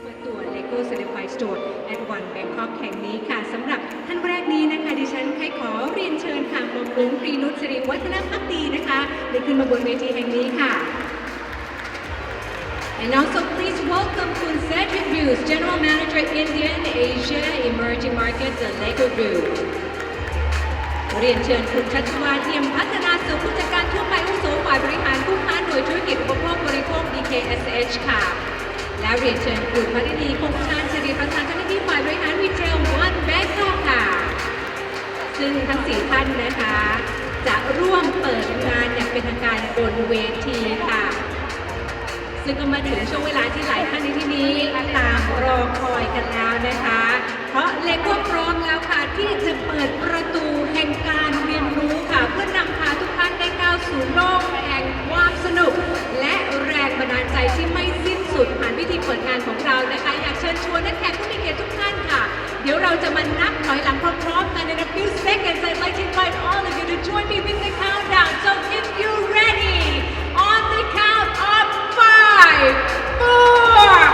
เปิดตัว LEGO Certified Store at One Bangkok แห่งนี้ค่ะสำหรับท่านแรกนี้นะคะ ดิฉันใครขอเรียนเชิญค่ะหมอมหลวงปรีนุชสิริวัฒนพักดีนะคะได้ขึ้นมาบนเวทีแห่งนี้ค่ะ And also please welcome Kun Cedric Hughes, General Manager India and Asia Emerging Markets at LEGO Group เรียนเชิญคุณชัชวาเทียมพัฒนาสุขผู้จัดการทั่วไปอาวุโสฝ่ายบริหารผู้ค้าหน่วยธุรกิจอุปโภคบริโภค DKSH ค่ะ และเรียนเชิญคุณพรินีคงชาญชรีประธานเจ้าหน้าที่ฝ่ายบริหารวีเจลวันแบงคอกค่ะ ซึ่งทั้งสี่ท่านนะคะ จะร่วมเปิดงานอย่างเป็นทางการบนเวทีค่ะ ซึ่งก็มาถึงช่วงเวลาที่หลายท่านในที่นี้ตามรอคอยกันแล้วนะคะ เพราะเลโก้พร้อมแล้วค่ะที่จะเปิดประตู ห่งการเรียนรู้ค่ะเพื่อนำพาทุกท่านได้ก้าวสู่โลกแห่งความสนุก และแรงบันดาลใจที่ไม่สิ้นสุดผ่านพิธีเปิดงานของเรานะคะ อยากเชิญชวนนักแขกผู้มีเกียรติทุกท่านค่ะ เดี๋ยวเราจะมานับถอยหลังพร้อมๆกันใน a few seconds I'd like to invite all of you to join me with the countdown so if you're ready on the count of five four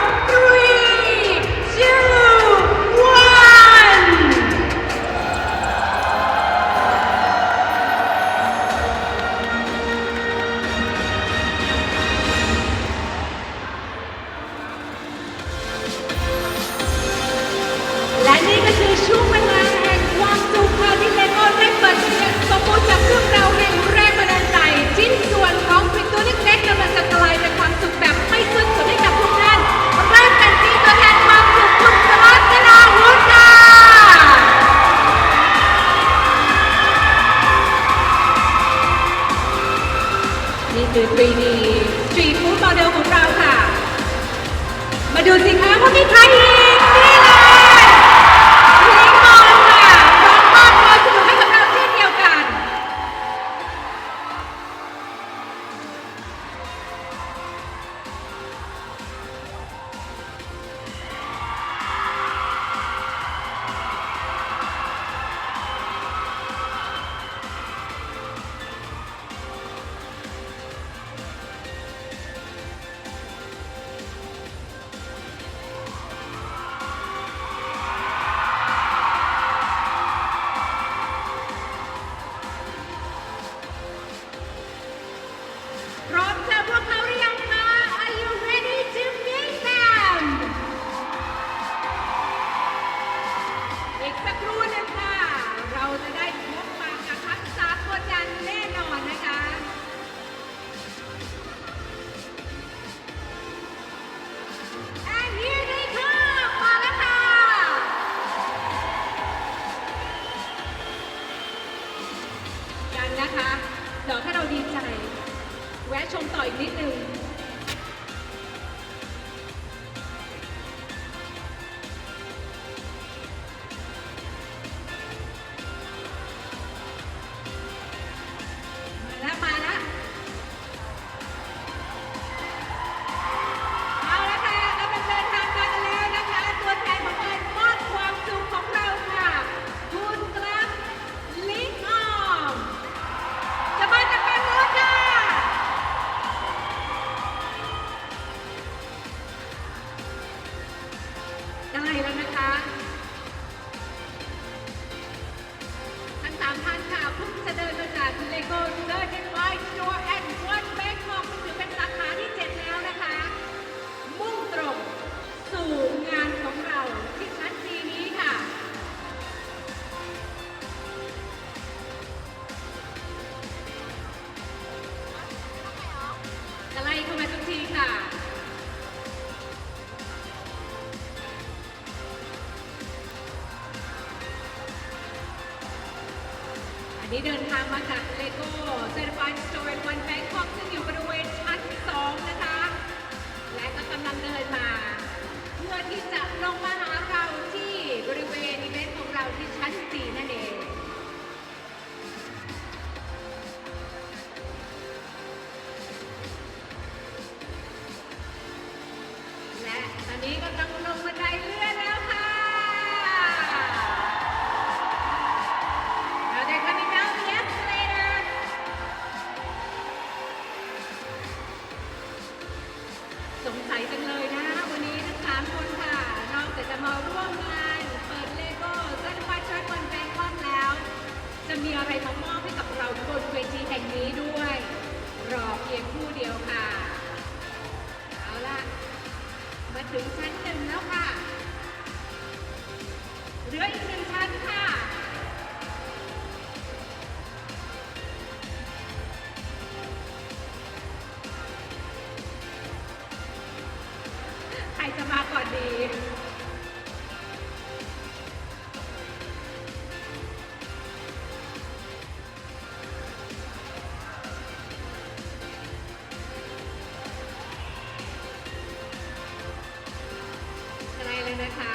นนี้เดินทางมาจาก Lego Certified Store in One Bangkok ซึ่งอยู่บริเวณชั้น2นะคะ และก็กำลังเดินมา เพื่อที่จะลงมาหาเราที่บริเวณอีเวนต์ของเราที่ชั้น4นั่นเอง เลยนะคะ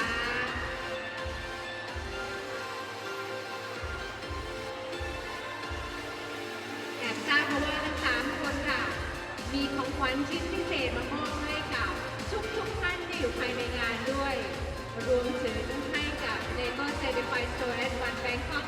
แอบทราบเพราะว่าทั้งสามคนค่ะ มีของขวัญชิ้นพิเศษมามอบให้กับทุกทุกๆท่านที่อยู่ภายในงานด้วย รวมถึงให้กับ Lego Certified Store at One Bangkok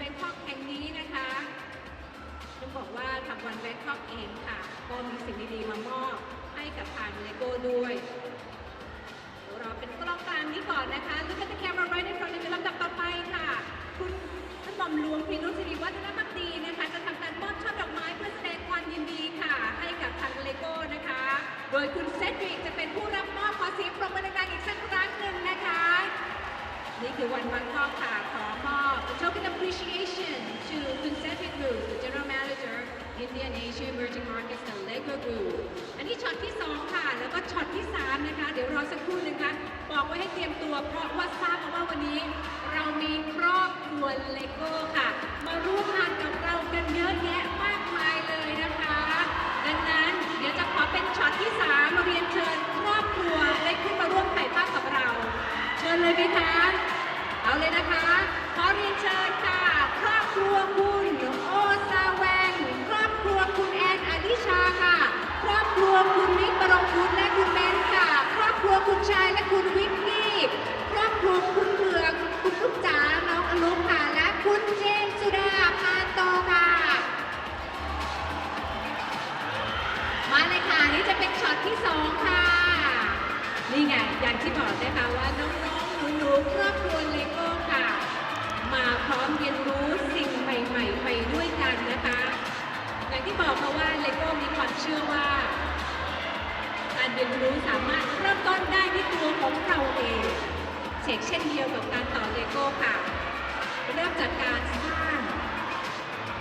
at One Bangkok แห่งนี้นะคะต้องบอกว่าทาง One Bangkok เองค่ะ ก็มีสิ่งดีๆมามอบให้กับทาง Lego ด้วยเดี๋ยวเราเป็นกล้องกลางนี้ก่อนนะคะ Look at the camera right in front of you ลำดับต่อไปค่ะ คุณท่านหม่อมหลวงพิรุษศิริวัฒนพักดีนะคะ จะทำการมอบช่อดอกไม้เพื่อแสดงความยินดีค่ะ ให้กับทางเลโก้นะคะ โดยคุณเซดริกจะเป็นผู้รับมอบขอเสียงปรบมือดังๆอีกสักครั้งหนึ่งนะคะ นี่คือวันวันพ่อค่ะขอมอบ a token appreciation to คุณเซดริกรู the General Manager Indian Asia Emerging Markets และ Lego Group อันนี้ช็อตที่ 2 ค่ะ แล้วก็ช็อตที่ 3 นะคะ เดี๋ยวรอสักครู่นะคะบอกไว้ให้เตรียมตัว เพราะว่าทราบมาว่าวันนี้ เรามีครอบครัวเลโก้ค่ะ มาร่วมงานกับเรากันเยอะแยะมากมายเลยนะคะ ดังนั้นเดี๋ยวจะขอเป็นช็อตที่ 3 มาเรียนเชิญครอบครัวได้ขึ้นมาร่วมถ่ายภาพกับเรา เชิญเลยไหมคะ เอาเลยนะคะ ขอเรียนเชิญค่ะ วคุณชายและคุณวิกกี้ครอบครัวคุณเผือกคุณลูกจ๋าน้องอลุกค่ะและคุณเจนสุดาพานโตค่ะ มาเลยค่ะนี่จะเป็นช็อตที่2ค่ะ นี่ไงอย่างที่บอกนะคะว่าน้องๆหนูๆครอบครัวเลโก้ค่ะ มาพร้อมเรียนรู้สิ่งใหม่ ๆ ไปด้วยกันนะคะ อย่างที่บอกค่ะว่าเลโก้มีความเชื่อว่า รเรียนรู้สามารถเริ่มต้นได้ที่ตัวของเราเองเช่นเช่นเดียวกับการต่อเลโก้ค่ะ เริ่มจากการสร้าง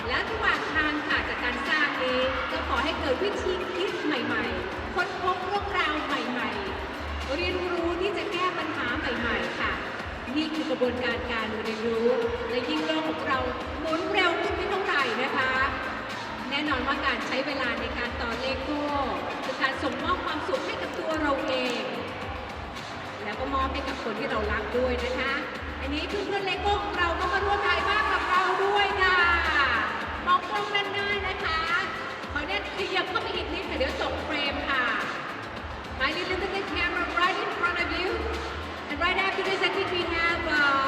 และระหว่างทางค่ะจากการสร้างนี้ก็ขอให้เกิดวิธีคิดใหม่ ๆ ค้นพบเรื่องราวใหม่ ๆ เรียนรู้ที่จะแก้ปัญหาใหม่ ๆ ค่ะ นี่คือกระบวนการการเรียนรู้ และยิ่งโลกของเราหมุนเร็วขึ้นไม่เท่าไหร่นะคะ แน่นอนว่าการใช้เวลาในการต่อเลโก้ การส่งมอบความสุขให้กับตัวเราเอง แล้วก็มอบให้กับคนที่เรารักด้วยนะคะ อันนี้เพื่อนๆเลโก้ของเราก็มาร่วมถ่ายภาพกับเราด้วยค่ะมองกล้องด้านหน้านะคะขอเนี่ยขยับเข้าไปอีกนิดค่ะเดี๋ยวตกเฟรมค่ะ Kindly look at the camera right in front of you. And right after this, I think we have uh,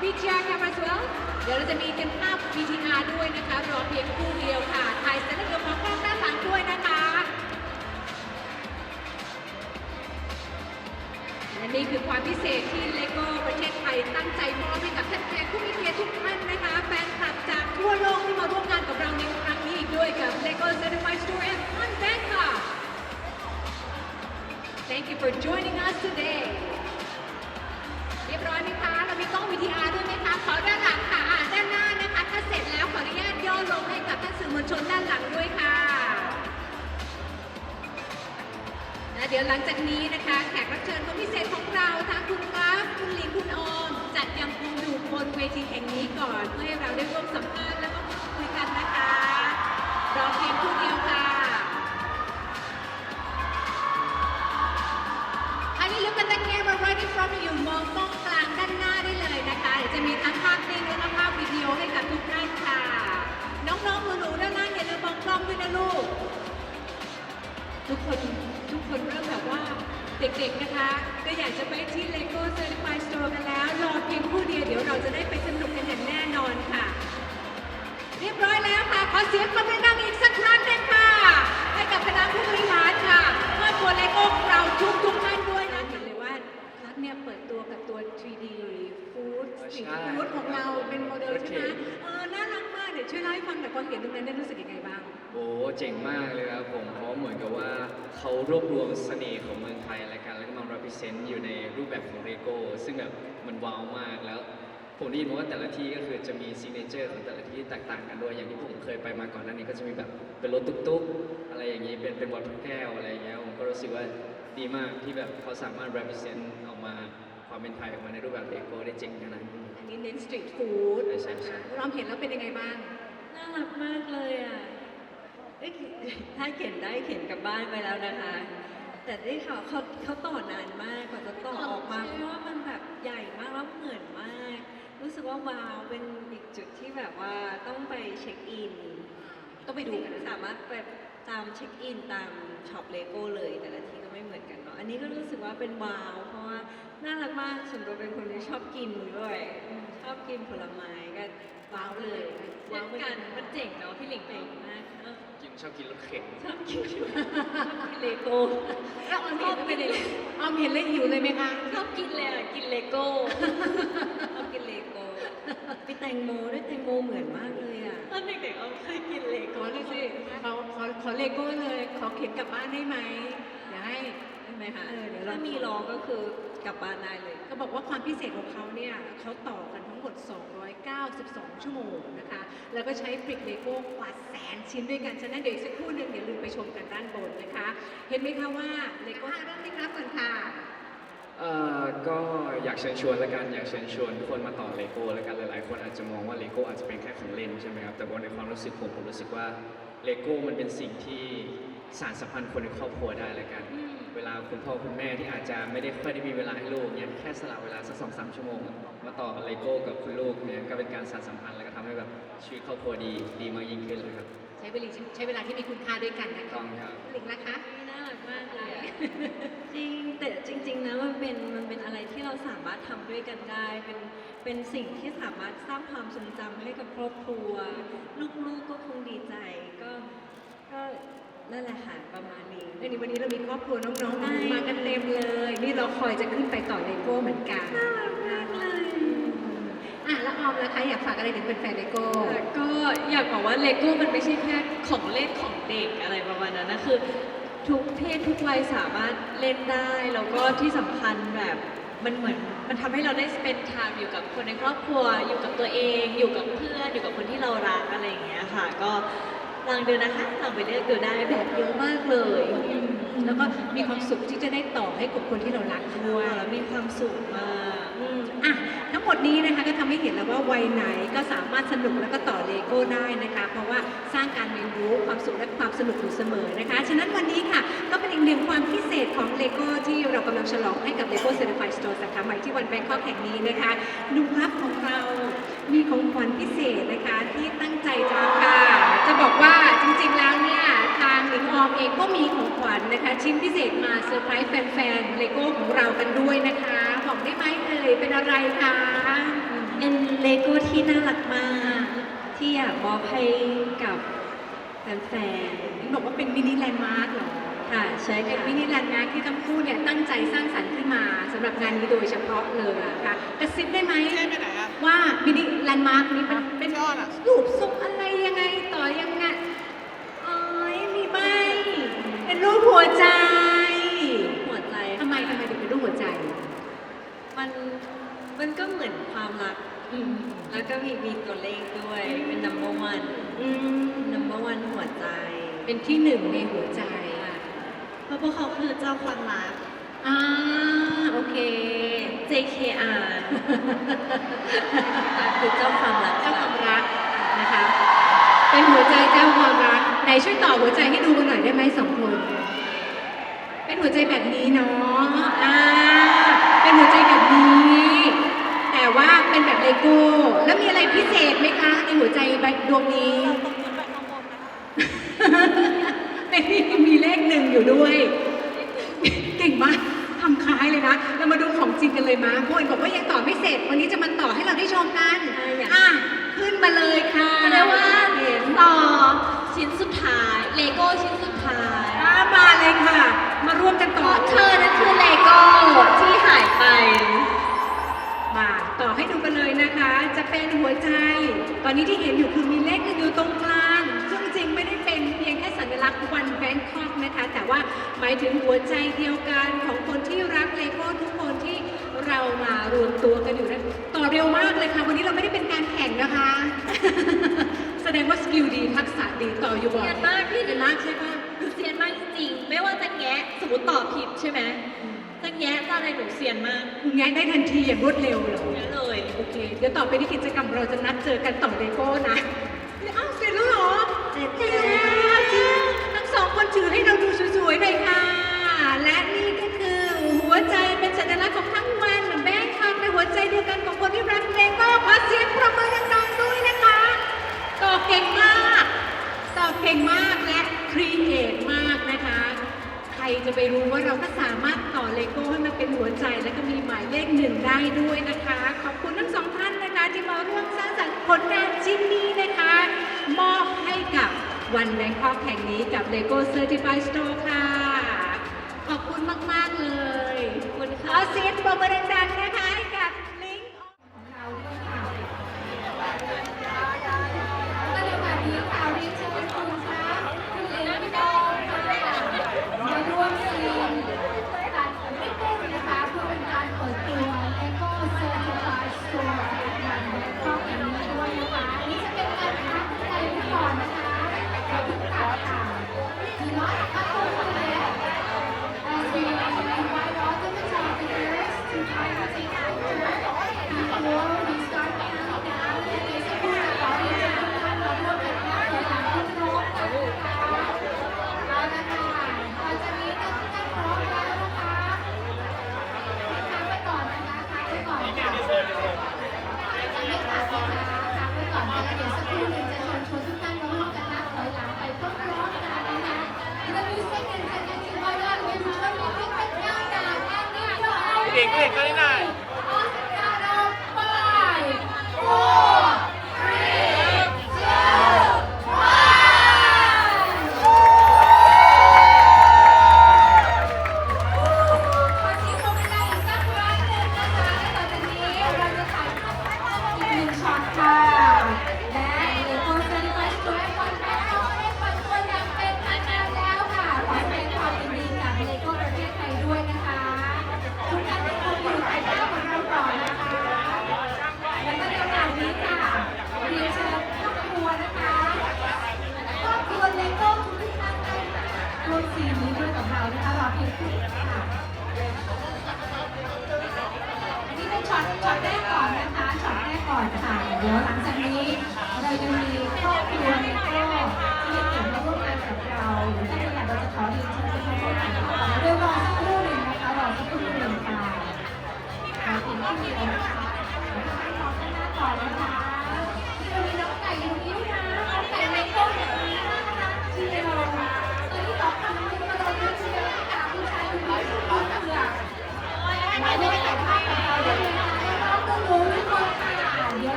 VTR camera as well. เดี๋ยวเราจะมีเป็นภาพ VTR ด้วยนะคะรอเพียงคู่เดียวค่ะถ่ายเสร็จแล้วเดี๋ยวขอกล้องด้านหลัง นี่คือความพิเศษที่เลโก้ประเทศไทยตั้งใจมอบให้กับท่านแขกผู้มีเกียรติทุกท่านนะคะแฟนคลับจากทั่วโลกที่มาร่วมงานกับเราในครั้งนี้อีกด้วยกับ Lego Certified Store and Fun Bangkok Thank you for joining us today เรียบร้อยไหมคะเรามีกล้องวิดีอาร์ด้วยไหมคะขอด้านหลังค่ะด้านหน้านะคะถ้าเสร็จแล้วขออนุญาตย่อลงให้กับท่านสื่อมวลชนด้านหลังด้วยค่ะ และเดี๋ยวหลังจากนี้นะคะแขกรับเชิญคนพิเศษของเราทั้งคุณกราฟคุณหลิงคุณออมจัดยังคงอยู่บนเวทีแห่งนี้ก่อน เพื่อให้เราได้ร่วมสัมภาษณ์แล้วก็พูดคุยกันนะคะรอเพียงครู่เดียวค่ะอันนี้ look at the camera right in front of you มองกล้องกลางด้านหน้าได้เลยนะคะเดี๋ยวจะมีทั้งภาพนิ่งและภาพวิดีโอให้กับทุกท่านค่ะ น้องๆหนูๆด้านล่าอย่าลืมมองกล้องด้วยนะลูกทุกคน ทุกคนเริ่มแบบว่า เด็กๆนะคะ ก็อยากจะไปที่ Lego Certified Store กันแล้ว รอเพียงผู้เดียวเดี๋ยวเราจะได้ไปสนุกกันอย่างแน่นอนค่ะ เรียบร้อยแล้วค่ะ ขอเสียงปรบมือดังอีกสักครั้งหนึงค่ะ ให้กับคณะผู้บริหารค่ะครอบครัวเลโก้ของเราทุกทุกๆท่านด้วยนะเห็นเลยว่าคลับเนี่ยเปิดตัวกับตัว 3D Food สตรีทใช่ฟู้ดของเราเป็นโมเดลใช่ไหมโอเคเออน่ารักมากเดี๋ยวช่วยเล่าให้ฟังหน่อยพอเห็นตรงนั้นได้รู้สึกยังไงบ้าง โอ้เจ๋งมากเลยครับผมเพราะเหมือนกับว่าเขารวบรวมเสน่ห์ของเมืองไทยและกันแล้วก็มา represent อยู่ในรูปแบบของเลโก้ซึ่งแบบมันว้าวมากแล้ว ผมได้ยินมาว่าแต่ละที่ก็คือจะมี signature ของแต่ละที่แตกต่างกันด้วยอย่างที่ผมเคยไปมาก่อนหน้านี้ก็จะมีแบบเป็นรถตุ๊กๆ อะไรอย่างนี้เป็นเป็นวัตถุแก้วอะไรอย่างเงี้ยผมก็รู้สึกว่าดีมากที่แบบเขาสามารถ represent ออกมาความเป็นไทยออกมาในรูปแบบเลโก้ได้เจ๋งขนาดนี้ อันนี้เน้นสตรีทฟู้ดใช่ใช่ใช่เราเห็นแล้วเป็นยังไงบ้าง น่ารักมากเลยอะ เอ้ยถ้าเขียนได้เขียนกลับบ้านไปแล้วนะคะ แต่ได้ข่าวเขาเขาต่อนานมากกว่าจะต่อออกมาเพราะว่ามันแบบใหญ่มากแล้วเหมือนมาก รู้สึกว่าว้าวเป็นอีกจุดที่แบบว่าต้องไปเช็คอินต้องไปดูกันนะสามารถไปตามเช็คอินตามช็อปเลโก้เลย แต่ละที่ก็ไม่เหมือนกันเนาะอันนี้ก็รู้สึกว่าเป็นว้าวเพราะว่าน่ารักมากส่วนตัวเป็นคนที่ชอบกินด้วยชอบกินผลไม้ก็ว้าวเลยว้าวเหมือนกันมันเจ๋งเนาะพี่หลิงเจ๋งมากเออกิน ชอบกินรถเข็นชอบกินชอบกินเลโก้แล้วออมเห็นแล้วเป็นยังไงออมเห็นแล้วหิวเลยไหมคะ ชอบกินเลยอะ กินเลโก้ชอบกินเลโก้มีแตงโมด้วยแตงโมเหมือนมากเลยอะตอนเด็กๆเอาเคยกินเลขโก้อเลยสิขอขอขอเลโก้เลยขอเข็นกลับบ้านได้ไหมเดี๋ยวให้ได้ไหมคะเออเดี๋ยวเราถ้ามีรอก็คือกลับบ้านได้เลยเขาบอกว่าความพิเศษของเขาเนี่ยเขาต่อกันทั้ง หมด 292 ชั่วโมงนะคะ แล้วก็ใช้บริกเลโก้กว่าแสนชิ้นด้วยกัน ฉะนั้นเดี๋ยวอีกสักครู่หนึ่งอย่าลืมไปชมกันด้านบนนะคะ เห็นไหมคะว่าเลโก้เริ่มไหมครับก่อนค่ะ เอ่อก็อยากเชิญชวนละกันอยากเชิญชวนทุกคนมาต่อเลโก้ละกันหลายๆ คนอาจจะมองว่าเลโก้อาจจะเป็นแค่ของเล่นใช่ไหมครับแต่ว่าในความรู้สึกผมผมรู้สึกว่าเลโก้มันเป็นสิ่งที่สานสัมพันธ์คนในครอบครัวได้ละกัน อืมเว ลาคุณพ่อคุณแม่ที่อาจจะไม่ได้ค่อยได้มีเวลาให้ลูกเนี่ยแค่สละเวลาสักสองสามชั่วโมง มาต่อเลโก้กับคุณลูกเนี่ยก็เป็นการสานสัมพันธ์แล้วก็ทำให้แบบชีวิตครอบครัวดีดีมากยิ่งขึ้นเลยครับ ใช้เวลาใช้เวลาที่มีคุณค่าด้วยกันนะต้คะองครับ หลิงนะคะ น่ารักมากเลยอะจริงแต่จริง ๆ นะมันเป็นมันเป็นอะไรที่เราสามารถทำด้วยกันได้ เป็นเป็นสิ่งที่สามารถสร้างความทรงจำให้กับครอบครัว ลูกๆก็คงดีใจก็ก็นั่นแหละค่ะประมาณ นี้วันนี้วันนี้เรามีครอบครัวน้องใช่ๆมากันเต็มเลย นี่เราคอยจะขึ้นไปต่อเลโก้เหมือนกันน่ารักมากเลยอะแล้วออมล่ะคะอยากฝากอะไรถึงเป็นแฟนเลโก้ก็อยากบอกว่าเลโก้มันไม่ใช่แค่ของเล่นของเด็กอะไรประมาณนั้นนะคือ ทุกเพศทุกวัยสามารถเล่นได้ แล้วก็ที่สำคัญแบบมันเหมือนมันทำให้เราได้ spend time อยู่กับคนในครอบครัว อยู่กับตัวเอง อยู่กับเพื่อน อยู่กับคนที่เรารักอะไรอย่างเงี้ยค่ะ ก็ ลองดูนะคะลองไปเลือกดูได้แบบเยอะมากเลย แล้วก็มีความสุขที่จะได้ต่อให้กับคนที่เรารักด้วยแล้วมีความสุขมากอืมอะทั้งหมดนี้นะคะก็ทำให้เห็นแล้วว่าวัยไหนก็สามารถสนุกแล้วก็ต่อเลโก้ได้นะคะ เพราะว่าสร้างการเรียนรู้ความสุขและความสนุกอยู่เสมอนะคะ ฉะนั้นวันนี้ค่ะ ก็เป็นอีกหนึ่งความพิเศษของเลโก้ที่เรากำลังฉลองให้กับ Lego Certified Store สาขาใหม่ที่วันแบงคอกแห่งนี้นะคะหนุ่มรักของเรามีของขวัญพิเศษนะคะที่ตั้งใจจะค่ะ จะบอกว่าจริงๆแล้วเนี่ยทางหลิงออมเองก็มีของขวัญนะคะ ชิ้นพิเศษมาเซอร์ไพรส์แฟนๆเลโก้ของเรากันด้วยนะคะบอกได้ไหมเอ่ยเป็นอะไรคะเป็นเลโก้ที่น่ารักมาก ที่อยากมอบให้กับแฟนเห็นบอกว่าเป็นมินิแลนด์มาร์คเหรอๆค่ะใช่เป็นค่ะมินิแลนด์มาร์คที่ทั้งคู่เนี่ยตั้งใจสร้างสรรค์ขึ้นมาสำหรับงานนี้โดยเฉพาะเลยนะคะกระซิบได้ไหมเจ๊ไปไหนอะว่ามินิแลนด์มาร์คนี้เป็นเป็นยอดอะรูปทรงอะไรยังไงต่อยังไงอ๋อยมีไหมเป็นรูป หัวใจ หัวใจทำไมทำไมถึงเป็นรูปหัวใจ มันมันก็เหมือนความรัก อืม แล้วก็มีมีตัวเลขด้วย เป็น number one อืม number one หัวใจเป็นที่หนึ่งในหัวใจ เพราะพวกเขาคือเจ้าความรัก อ่า โอเค JKR คือเจ้าความรักเจ้าความรักนะคะ เป็นหัวใจเจ้าความรัก ไหนช่วยต่อหัวใจให้ดูกันหน่อยได้ไหมสองคน เป็นหัวใจแบบนี้เนาะอ่าเป็นหัวใจแบบนี้ แต่ว่าเป็นแบบเลโก้ แล้วมีอะไรพิเศษไหมคะ ในหัวใจใบดวงนี้ ในนี้มีเลขหนึ่งอยู่ด้วย เก่งมากทำคล้ายเลยนะ เรามาดูของจริงกันเลยมาโอ้ยบอกว่ายังต่อไม่เสร็จ วันนี้จะมาต่อให้เราได้ชมกันใช่อยากอะขึ้นมาเลยค่ะเรียกว่าเห็นต่อชิ้นสุดท้าย เลโก้ชิ้นสุดท้ายอะมาเลยค่ะมา ร่วมกันเพต่อราะเธอนั้นคือเลโก้ที่หายไป มาต่อให้ดูกันเลยนะคะ จะเป็นหัวใจ ตอนนี้ที่เห็นอยู่คือมีเลขหนึ่งอยู่ตรงกลาง ซึ่งจริงไม่ได้เป็นเพียงแค่สัญลักษณ์วันแบงคอกนะคะ แต่ว่าหมายถึงหัวใจเดียวกันของคนที่รักเลโก้ทุกคนที่เรามารวมตัวกันอยู่นะต่อเร็วมากเลยค่ะ วันนี้เราไม่ได้เป็นการแข่งนะคะ แสดงว่าสกิลดีทักษะดีต่ออยู่บ่อยเรียนมากพี่เรียนมากใช่ปะ ริงๆไม่ว่าจะแงะสมมติตอบผิดใช่ไหมจะแงะจะอะไรหนูเซียนมากคุณง่ายได้ทันทีอย่างรวดเร็วเลยแงะเลยโอเค เดี๋ยวต่อไปที่กิจกรรมเราจะนัดเจอกันต่อเลโก้นะอ้าวเสร็จแล้วเหรอเสร็จเสร็จแล้วจริงทั้งสองคนถือให้เราดูสวยๆหน่อยค่ะ และนี่ก็คือหัวใจเป็นสัญลักษณ์ของทั้งวันแบงค์คอกในหัวใจเดียวกันของคนที่รักเลโก้ขอเสียงประมือดังๆด้วยนะคะต่อเก่งมากต่อเก่งมากและ ครีเอทมากนะคะ ใครจะไปรู้ว่าเราก็สามารถต่อเลโก้ให้มันเป็นหัวใจ แล้วก็มีหมายเลขหนึ่งได้ด้วยนะคะ ขอบคุณทั้งสองท่านนะคะ ที่มาร่วมสร้างสรรค์ผลงานชิ้นนี้นะคะ มอบให้กับวันแบงคอกแห่งนี้กับ Lego Certified Store ค่ะ ขอบคุณมาก ๆ เลย ขอบคุณขค่ะอเสียงปรบมือดังๆนะคะ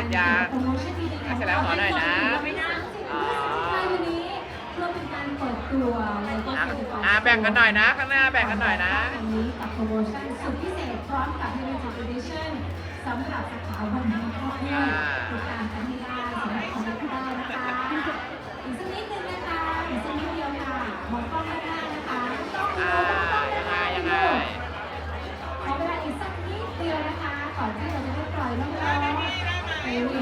สัญญาเสร็จแล้วขอหน่อยนะอ่าแบ่งกันหน่อยนะ ข้างหน้าแบ่งกันหน่อยนะวันี้กับโปรโมชั่นสุดพิเศษพร้อมกับ Heritage Edition สำหรับสาขาวันนี้ครอบครัว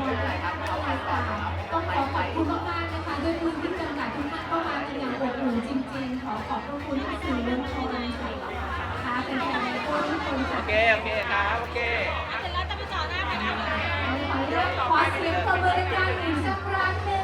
ต่อต้องขอขอบคุณมากๆนะคะด้วยพื้นที่จำกัดทุกท่านเข้ามากันอย่างอบอุ่นจริง ๆ ขอขอบพระคุณที่สื่อมวลชนนะคะเป็นแฟนๆทุกคนค่ะโอเค โอเคครับโอเคเสร็จแล้วจะไปจอหน้าใครนะขอเสียงตบมือดังๆอีกสักครั้งหนึ่ง